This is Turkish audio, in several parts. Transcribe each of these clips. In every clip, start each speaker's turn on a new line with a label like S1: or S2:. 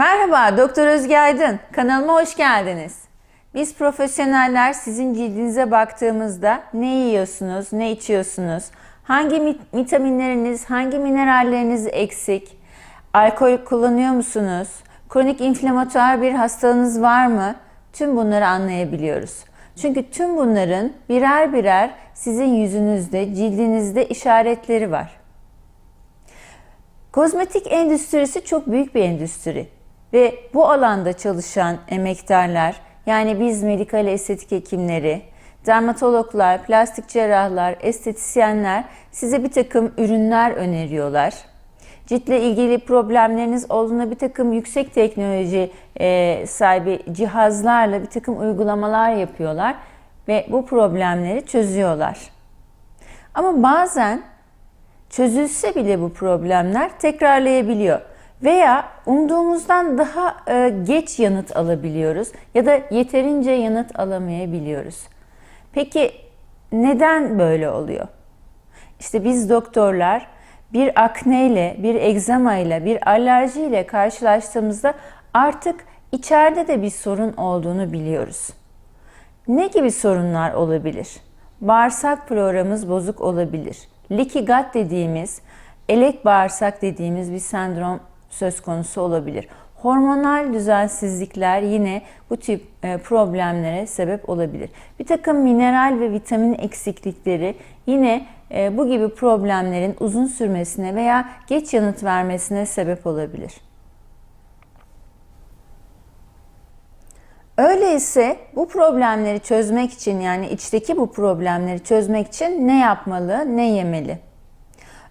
S1: Merhaba, Doktor Özge Aydın. Kanalıma hoş geldiniz. Biz profesyoneller sizin cildinize baktığımızda ne yiyorsunuz, ne içiyorsunuz, hangi vitaminleriniz, hangi mineralleriniz eksik, alkol kullanıyor musunuz, kronik inflamatuar bir hastalığınız var mı? Tüm bunları anlayabiliyoruz. Çünkü tüm bunların birer birer sizin yüzünüzde, cildinizde işaretleri var. Kozmetik endüstrisi çok büyük bir endüstri ve bu alanda çalışan emektarlar yani biz medikal estetik hekimleri, dermatologlar, plastik cerrahlar, estetisyenler size bir takım ürünler öneriyorlar. Ciltle ilgili problemleriniz olduğunda bir takım yüksek teknoloji e, sahibi cihazlarla bir takım uygulamalar yapıyorlar ve bu problemleri çözüyorlar. Ama bazen çözülse bile bu problemler tekrarlayabiliyor. Veya umduğumuzdan daha e, geç yanıt alabiliyoruz ya da yeterince yanıt alamayabiliyoruz. Peki neden böyle oluyor? İşte biz doktorlar bir akneyle, bir egzama ile, bir alerji ile karşılaştığımızda artık içeride de bir sorun olduğunu biliyoruz. Ne gibi sorunlar olabilir? Bağırsak floramız bozuk olabilir. Leaky gut dediğimiz, elek bağırsak dediğimiz bir sendrom söz konusu olabilir. Hormonal düzensizlikler yine bu tip e, problemlere sebep olabilir. Bir takım mineral ve vitamin eksiklikleri yine e, bu gibi problemlerin uzun sürmesine veya geç yanıt vermesine sebep olabilir. Öyleyse bu problemleri çözmek için yani içteki bu problemleri çözmek için ne yapmalı, ne yemeli?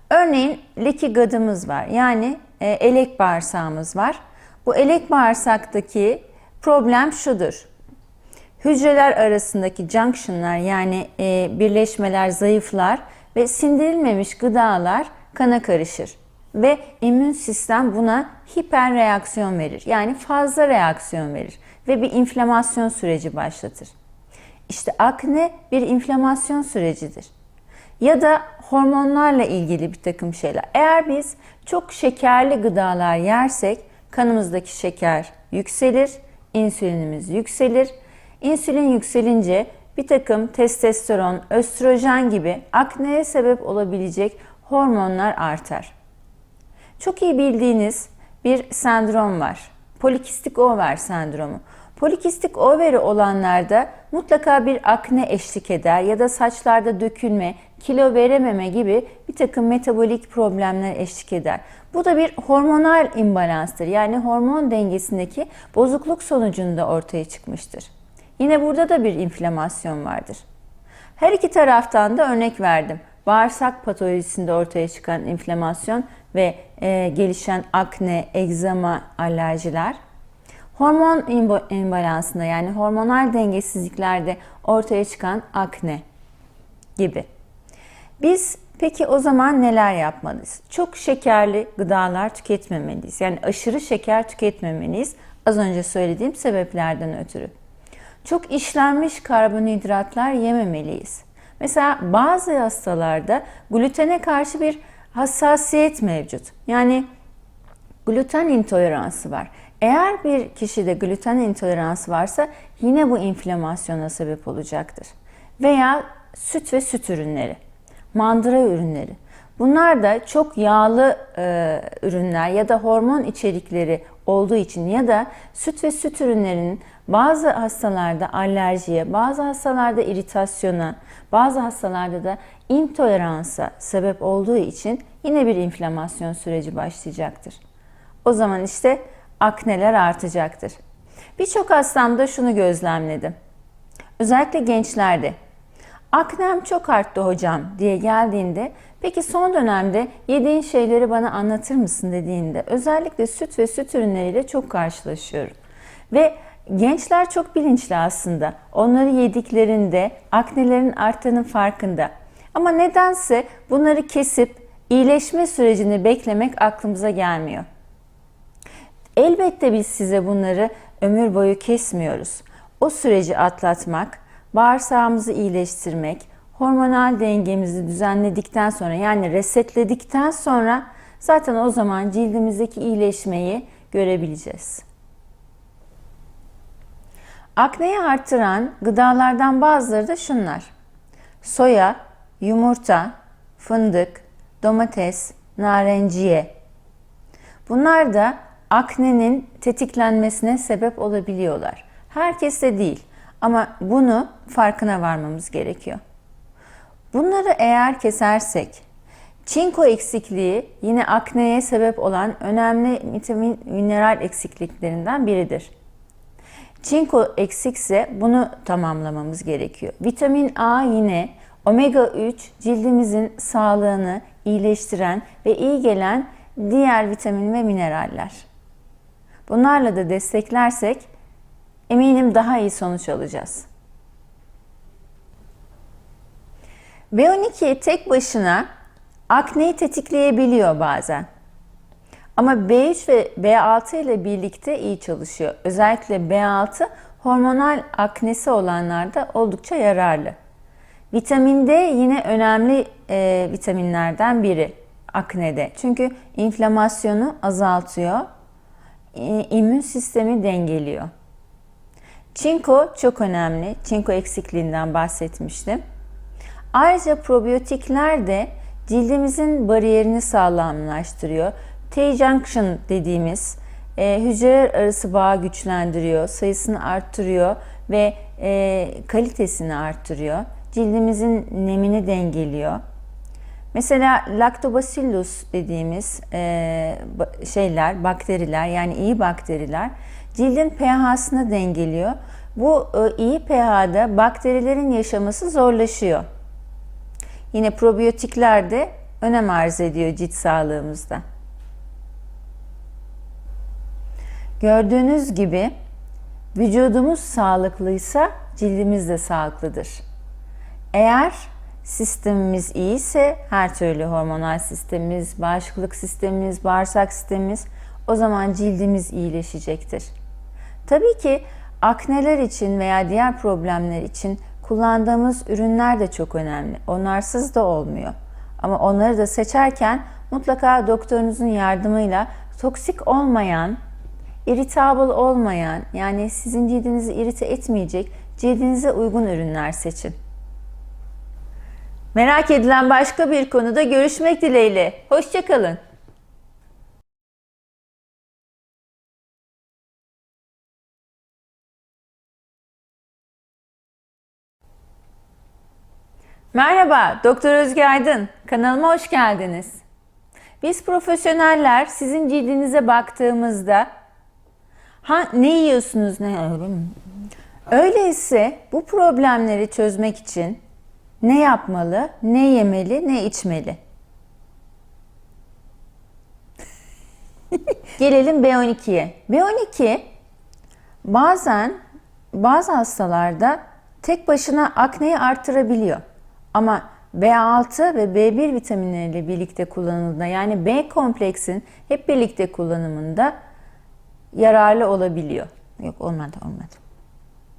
S1: Örneğin leki gadımız var. Yani elek bağırsağımız var. Bu elek bağırsaktaki problem şudur. Hücreler arasındaki junctionlar yani e, birleşmeler zayıflar ve sindirilmemiş gıdalar kana karışır. Ve immün sistem buna hiper reaksiyon verir. Yani fazla reaksiyon verir ve bir inflamasyon süreci başlatır. İşte akne bir inflamasyon sürecidir. Ya da hormonlarla ilgili bir takım şeyler. Eğer biz çok şekerli gıdalar yersek kanımızdaki şeker yükselir, insülinimiz yükselir. İnsülin yükselince bir takım testosteron, östrojen gibi akneye sebep olabilecek hormonlar artar. Çok iyi bildiğiniz bir sendrom var. Polikistik over sendromu. Polikistik overi olanlarda mutlaka bir akne eşlik eder ya da saçlarda dökülme, kilo verememe gibi bir takım metabolik problemler eşlik eder. Bu da bir hormonal imbalanstır. Yani hormon dengesindeki bozukluk sonucunda ortaya çıkmıştır. Yine burada da bir inflamasyon vardır. Her iki taraftan da örnek verdim. Bağırsak patolojisinde ortaya çıkan inflamasyon ve e, gelişen akne, egzama, alerjiler. Hormon imbalansında yani hormonal dengesizliklerde ortaya çıkan akne gibi. Biz peki o zaman neler yapmalıyız? Çok şekerli gıdalar tüketmemeliyiz. Yani aşırı şeker tüketmemeliyiz. Az önce söylediğim sebeplerden ötürü. Çok işlenmiş karbonhidratlar yememeliyiz. Mesela bazı hastalarda glutene karşı bir hassasiyet mevcut. Yani gluten intoleransı var. Eğer bir kişide gluten intoleransı varsa yine bu inflamasyona sebep olacaktır. Veya süt ve süt ürünleri, mandıra ürünleri. Bunlar da çok yağlı e, ürünler ya da hormon içerikleri olduğu için ya da süt ve süt ürünlerinin bazı hastalarda alerjiye, bazı hastalarda iritasyona, bazı hastalarda da intoleransa sebep olduğu için yine bir inflamasyon süreci başlayacaktır. O zaman işte akneler artacaktır. Birçok hastamda şunu gözlemledim. Özellikle gençlerde. Aknem çok arttı hocam diye geldiğinde peki son dönemde yediğin şeyleri bana anlatır mısın dediğinde özellikle süt ve süt ürünleriyle çok karşılaşıyorum. Ve gençler çok bilinçli aslında. Onları yediklerinde aknelerin arttığının farkında. Ama nedense bunları kesip iyileşme sürecini beklemek aklımıza gelmiyor. Elbette biz size bunları ömür boyu kesmiyoruz. O süreci atlatmak, bağırsağımızı iyileştirmek, hormonal dengemizi düzenledikten sonra yani resetledikten sonra zaten o zaman cildimizdeki iyileşmeyi görebileceğiz. Akneyi artıran gıdalardan bazıları da şunlar. Soya, yumurta, fındık, domates, narenciye. Bunlar da aknenin tetiklenmesine sebep olabiliyorlar. Herkes de değil ama bunu farkına varmamız gerekiyor. Bunları eğer kesersek, çinko eksikliği yine akneye sebep olan önemli vitamin, mineral eksikliklerinden biridir. Çinko eksikse bunu tamamlamamız gerekiyor. Vitamin A yine omega 3 cildimizin sağlığını iyileştiren ve iyi gelen diğer vitamin ve mineraller. Bunlarla da desteklersek eminim daha iyi sonuç alacağız. B12 tek başına akneyi tetikleyebiliyor bazen. Ama B3 ve B6 ile birlikte iyi çalışıyor. Özellikle B6 hormonal aknesi olanlarda oldukça yararlı. Vitamin D yine önemli e, vitaminlerden biri aknede. Çünkü inflamasyonu azaltıyor, e, immün sistemi dengeliyor. Çinko çok önemli. Çinko eksikliğinden bahsetmiştim. Ayrıca probiyotikler de cildimizin bariyerini sağlamlaştırıyor. T-junction dediğimiz e, hücreler arası bağı güçlendiriyor, sayısını arttırıyor ve e, kalitesini arttırıyor. Cildimizin nemini dengeliyor. Mesela lactobacillus dediğimiz e, şeyler, bakteriler yani iyi bakteriler cildin pH'sını dengeliyor. Bu e, iyi pH'da bakterilerin yaşaması zorlaşıyor. Yine probiyotikler de önem arz ediyor cilt sağlığımızda. Gördüğünüz gibi vücudumuz sağlıklıysa cildimiz de sağlıklıdır. Eğer sistemimiz iyiyse her türlü hormonal sistemimiz, bağışıklık sistemimiz, bağırsak sistemimiz o zaman cildimiz iyileşecektir. Tabii ki akneler için veya diğer problemler için kullandığımız ürünler de çok önemli. Onlarsız da olmuyor. Ama onları da seçerken mutlaka doktorunuzun yardımıyla toksik olmayan, irritable olmayan yani sizin cildinizi irite etmeyecek cildinize uygun ürünler seçin. Merak edilen başka bir konuda görüşmek dileğiyle. Hoşçakalın. Merhaba, Doktor Özge Aydın. Kanalıma hoş geldiniz. Biz profesyoneller sizin cildinize baktığımızda ha ne yiyorsunuz ne? Öyleyse bu problemleri çözmek için ne yapmalı, ne yemeli, ne içmeli? Gelelim B12'ye. B12 bazen bazı hastalarda tek başına akneyi artırabiliyor. Ama B6 ve B1 vitaminleriyle birlikte kullanıldığında yani B kompleksin hep birlikte kullanımında yararlı olabiliyor. Yok olmadı olmadı.